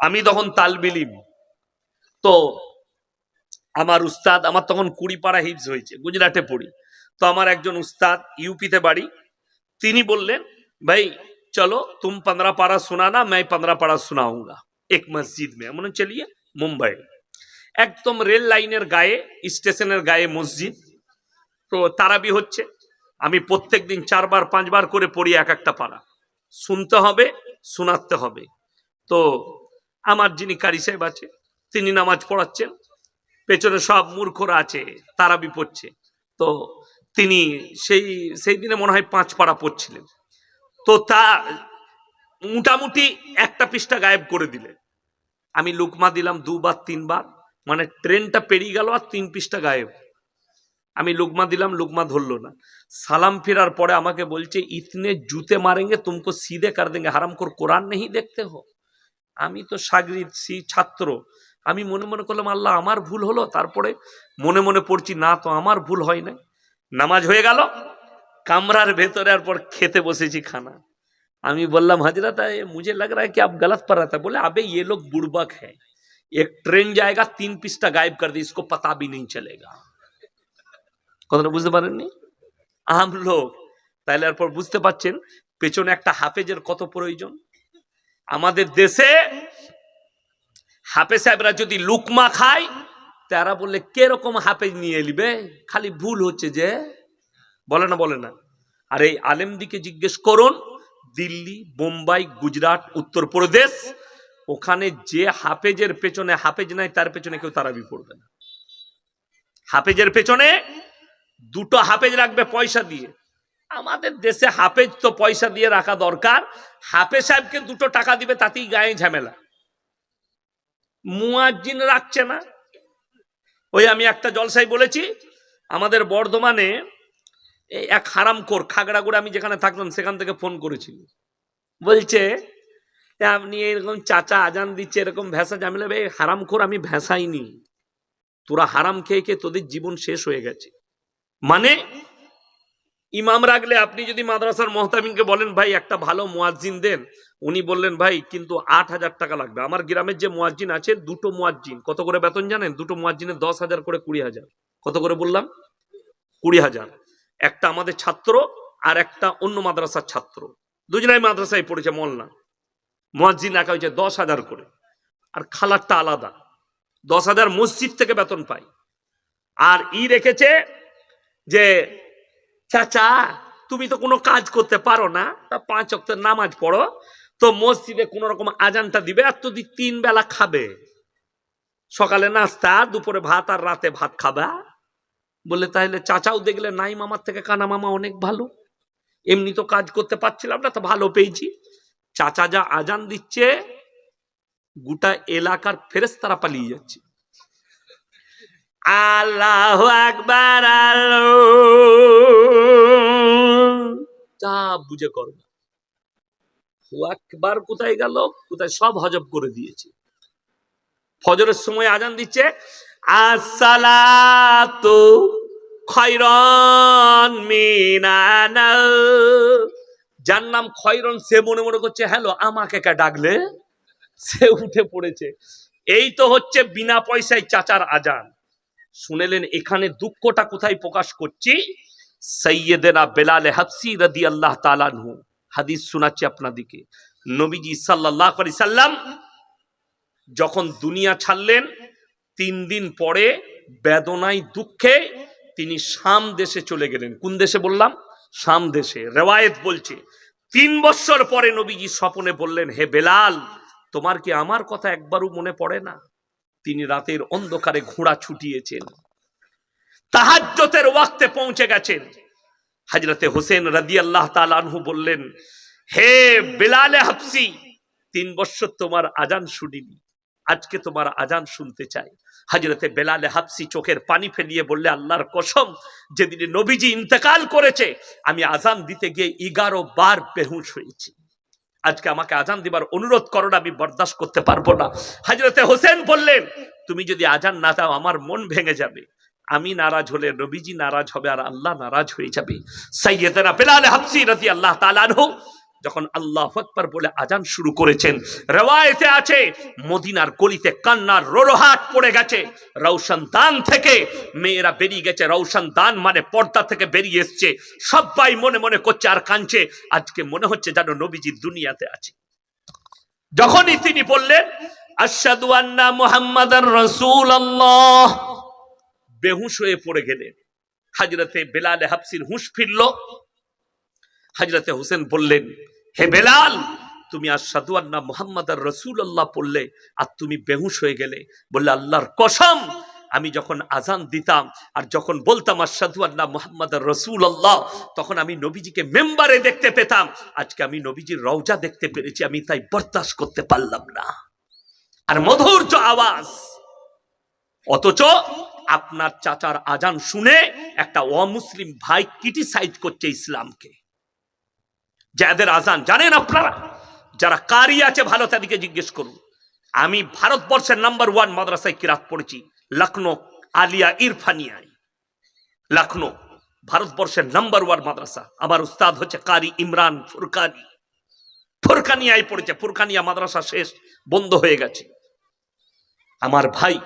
আমি তখন তালবিলিম তো আমার উস্তাদ আমার তখন কুড়ি পাড়া হিপস হয়েছে গুজরাটে পড়ি তো আমার একজন উস্তাদ ইউপিতে বাড়ি তিনি বললেন ভাই চলো তুম पंद्रह पारा सुनाना मैं पंद्रह पारा सुनाऊंगा एक मस्जिद में মনে চলিয়ে মুম্বাই একদম রেল লাইনের গায়ে স্টেশনের গায়ে মসজিদ তো তারাবি হচ্ছে আমি প্রত্যেক দিন চারবার পাঁচবার করে পড়ি এক একটা পাড়া শুনতে হবে শোনাতে হবে তো আমার যিনি কারি সাহেব আছে, তিনি নামাজ পড়াচ্ছেন, পেছনে সব মূর্খরা আছে, তারাবি পড়ছে। তো তিনি সেই সেই দিনে মনে হয় পাঁচ পাড়া পড়ছিলেন। তো তা মোটামুটি একটা পৃষ্ঠা গায়েব করে দিলেন। আমি লুকমা দিলাম দুবার, তিনবার মানে ট্রেনটা পেরিয়ে গেল আর তিন পৃষ্ঠা গায়েব। আমি লুকমা দিলাম, লুকমা ধরলো না। সালাম ফেরার পরে আমাকে বলছে, ইতনে জুতে মারেঙ্গে, তুমকো সিধে কার দেঙ্গে হারাম কর কোরআন নেই দেখতে হো। আমি তো সাগরিদ, সি ছাত্র। আমি মনে মনে করলাম, আল্লাহ, আমার ভুল হলো, তারপরে মনে মনে পড়ছি, না তো আমার ভুল হয় না নামাজ হয়ে গেল, কামরার ভেতরে আর পর খেতে বসেছি খানা। আমি বললাম, হাজিরা তাই মুঝে লাগ রা কি আপ গলত পর রা বলে, আবে ইয়ে লোক বুড়বক হ্যাঁ এক ট্রেন জায়গা তিন পিসটা গায়েব কর দে ইসকো পাতা ভি নেই চলেগা। কথাটা বুঝতে পারেননি? আম লোক। তাহলে এরপর বুঝতে পারছেন, পেছনে একটা হাফেজের কত প্রয়োজন? আমাদের দেশে হাফে সাহেবরা যদি লুকমা খায়, তারা বললে, কীরকম হাফেজ নিয়ে এলিবে খালি ভুল হচ্ছে যে। বলে না বলে না। আর এই আলেমদিকে জিজ্ঞেস করুন, দিল্লি বোম্বাই গুজরাট, উত্তরপ্রদেশ, ওখানে যে হাফেজের পেছনে, হাফেজ নাই, তার পেছনে কেউ তারাবি পড়বে না। হাফেজের পেছনে দুটো হাফেজ রাখবে পয়সা দিয়ে। আমাদের দেশে হাফেজ তো পয়সা দিয়ে রাখা দরকার। হাফেজ সাহেবকে দুটো টাকা দিবে, তাতেই গায়ে ঝামেলা। মুয়াজ্জিন রাখছে না। ওই আমি একটা জলসাই বলেছি, আমাদের বর্ধমানে এক হারামখোর, খাগড়াগুড়া আমি যেখানে থাকতাম সেখান থেকে ফোন করেছিল। বলছে, "এ আপনি এরকম চাচা আজান দিচ্ছে, এরকম ভেসা জামিলা ভাই হারামখোর আমি ভেসাইনি। তোরা হারাম খেয়ে খেয়ে তোদের জীবন শেষ হয়ে গেছে। মানে ইমাম রাখলে আপনি যদি মাদ্রাসার মহতামিনকে বলেন, ভাই, একটা ভালো মুয়াজ্জিন দেন। উনি বললেন, ভাই, কিন্তু আট হাজার টাকা লাগবে। আমার গ্রামের যে মুয়াজ্জিন আছে, দুটো মুয়াজ্জিন। কত করে বেতন জানেন? দুটো মুয়াজ্জিনের দশ হাজার করে কুড়ি হাজার। কত করে বললাম? কুড়ি হাজার। একটা আমাদের ছাত্র আর একটা অন্য মাদ্রাসার ছাত্র। দুজনাই মাদ্রাসায় পড়েছে মলনা মুয়াজ্জিন রাখা হয়েছে দশ হাজার করে। আর খালারটা আলাদা। দশ হাজার মসজিদ থেকে বেতন পাই আর ই রেখেছে যে চাচা, তুমি তো কোনো কাজ করতে পারো না। তা পাঁচ অক্ট নামাজ পড়ো। তো মসজিদে কোন রকম আজানটা দিবে আর যদি তিন বেলা খাবে। সকালে নাস্তা, দুপুরে ভাত আর রাতে ভাত খাবা। বলে তাহলে চাচাও দেখলে নাই মামার থেকে কানা মামা অনেক ভালো। এমনি তো কাজ করতে পারছিলাম না, তো ভালো পেয়েছি। চাচা যা আজান দিচ্ছে, গোটা এলাকার ফেরেস্তারা পালিয়ে যাচ্ছে। আল্লাহ আকবার তা বুঝে করবে একবার কোথায় গেল? কোথায় সব হজব করে দিয়েছে। ফজরের সময় আজান দিচ্ছে, আসসালাতু খয়রন মিনানাল। যার নাম খয়রন সে মনে মনে করছে, হ্যালো, আমাকে কে ডাকলে? সে উঠে পড়েছে। এই তো হচ্ছে বিনা পয়সায় চাচার আজান। শুনেলেন, এখানে দুঃখটা কোথায় প্রকাশ করছি? সৈয়দেনা বেলাল হাফসি রদি আল্লাহ তালানহু হাদিস শোনাচ্ছি আপনাদিকে নবীজি সাল্লাহ আলি সাল্লাম যখন দুনিয়া ছাড়লেন, তিন দিন পরে বেদনায়, দুঃখে তিনি শাম দেশে চলে গেলেন। কোন দেশে বললাম? শাম দেশে। রেওয়ায়েত বলছে, তিন বছর পরে নবীজি স্বপনে বললেন, হে বেলাল, তোমার কি আমার কথা একবারও মনে পড়ে না? তিনি রাতের অন্ধকারে ঘোড়া ছুটিয়েছেন। তাহাজ্জতের ওয়াক্তে পৌঁছে গেছেন। হাজরতে হোসেন রাদি আল্লাহ তালানহু বললেন, হে বেলালে হাফসি, তিন বছর তোমার আজান শুনিনি। আজকে তোমার আজান শুনতে চাই। হাজরতে বেলালে হাফসি চোখের পানি ফেলিয়ে বললে, আল্লাহর কসম, যেদিনে নবীজি ইন্তেকাল করেছে, আমি আজান দিতে গিয়ে এগারো বার বেহুশ হয়েছি। আজকে আমাকে আজান দিবার অনুরোধ করো না, আমি বরদাস্ত করতে পারব না। হাজরতে হোসেন বললেন, তুমি যদি আজান না দাও, আমার মন ভেঙে যাবে। আমি নারাজ হলে নবীজি নারাজ হবে আর আল্লাহ নারাজ হয়ে যাবে। সাইয়েদেনা বেলাল হাফসি রাজি আল্লাহ তালানহু যখন আল্লাহ আকবার বলে আজান শুরু করেছেন, রেওয়ায়েতে আছে, মদিনার গলিতে কান্নার রোরহাট পড়ে গেছে রৌশন দান থেকে মেয়েরা বেরিয়ে গেছে রৌশন দান মানে পর্দা থেকে বেরিয়ে এসছে, সবাই মনে মনে করছে আর কাঁদছে, আজকে মনে হচ্ছে যেন নবীজি দুনিয়াতে আছে। যখনই তিনি বললেন, আশহাদু আন্না মুহাম্মাদার রাসূলুল্লাহ, বেহুশ হয়ে পড়ে গেলেন। হাজরতে বেলাল হাফসির হুঁশ ফিরল। হাজরতে হোসেন বললেন হে বেলাল, তুমি আর সাধু আন্না মোহাম্মদ আর রসুল আল্লাহ পড়লে আর তুমি বেহুশ হয়ে গেলে। বললে, আল্লাহর কসম, আমি যখন আজান দিতাম আর যখন বলতাম আর সাধু আল্লাহ মোহাম্মদ রসুল আল্লাহ তখন আমি নবীজিকে মেম্বারে দেখতে পেতাম। আজকে আমি নবীজির রওজা দেখতে পেরেছি, আমি তাই বরদাস্ত করতে পারলাম না। আর মধুর আওয়াজ, অথচ আপনার চাচার আজান শুনে একটা অমুসলিম ভাই ক্রিটিসাইজ করছে ইসলামকে। যাদের আজান জানেন আপনারা? যারা কারি আছে ভালো তাদেরকে জিজ্ঞেস করুন। আমি ভারতবর্ষের নাম্বার ওয়ান মাদ্রাসায় কিরাত পড়েছি লখনৌ আলিয়া, ইরফানিয়ায়। লখনৌ ভারতবর্ষের নাম্বার ওয়ান মাদ্রাসা। আমার উস্তাদ হচ্ছে কারি ইমরান ফুরকানি। ফুরকানিয়ায় পড়েছে। ফুরকানিয়া মাদ্রাসা শেষ, বন্ধ হয়ে গেছে। আমার ভাই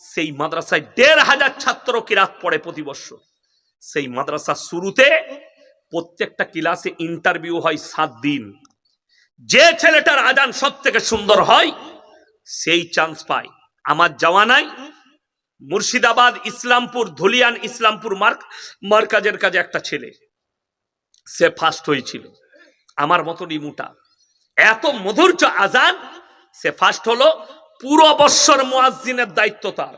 সেই মাদ্রাসায় দেড় হাজার ছাত্র কিরাত পড়ে প্রতি বছর। সেই মাদ্রাসা শুরুতে প্রত্যেকটা ক্লাসে ইন্টারভিউ হয় সাত দিন। যে ছেলেটার আজান সব থেকে সুন্দর হয়, সেই চান্স পায়। আমার জওয়ানায় মুর্শিদাবাদ, ইসলামপুর, ধুলিয়ান, ইসলামপুর মার্ক মার্কাজের কাজে একটা ছেলে। সে ফার্স্ট হয়েছিল। আমার মতনই মোটা। এত মধুর্য আজান, সে ফার্স্ট হলো পুরো বৎসর মুয়াজ্জিনের দায়িত্ব তার।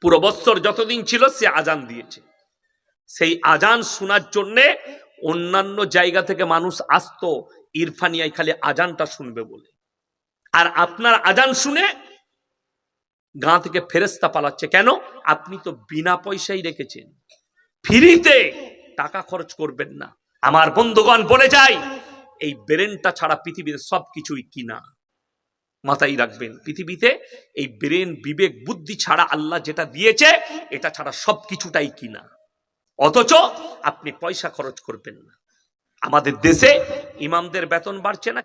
পুরো বৎসর যতদিন ছিল সে আজান দিয়েছে। সেই আজান শোনার জন্যে অন্যান্য জায়গা থেকে মানুষ আসতো, ইরফানিয়ায় খালি আজানটা শুনবে বলে। আর আপনার আজান শুনে গাঁ থেকে ফেরেস্তা পালাচ্ছে। কেন? আপনি তো বিনা পয়সাই রেখেছেন। ফ্রিতে টাকা খরচ করবেন না। আমার বন্ধুগণ বলে যাই, এই ব্রেনটা ছাড়া পৃথিবীতে সবকিছুই কিনা। মাথায় রাখবেন, পৃথিবীতে এই ব্রেন, বিবেক, বুদ্ধি ছাড়া আল্লাহ যেটা দিয়েছে, এটা ছাড়া সবকিছুটাই কিনা। অথচ আপনি পয়সা খরচ করবেন না। আমাদের দেশে ইমামদের বেতন বাড়ছে না।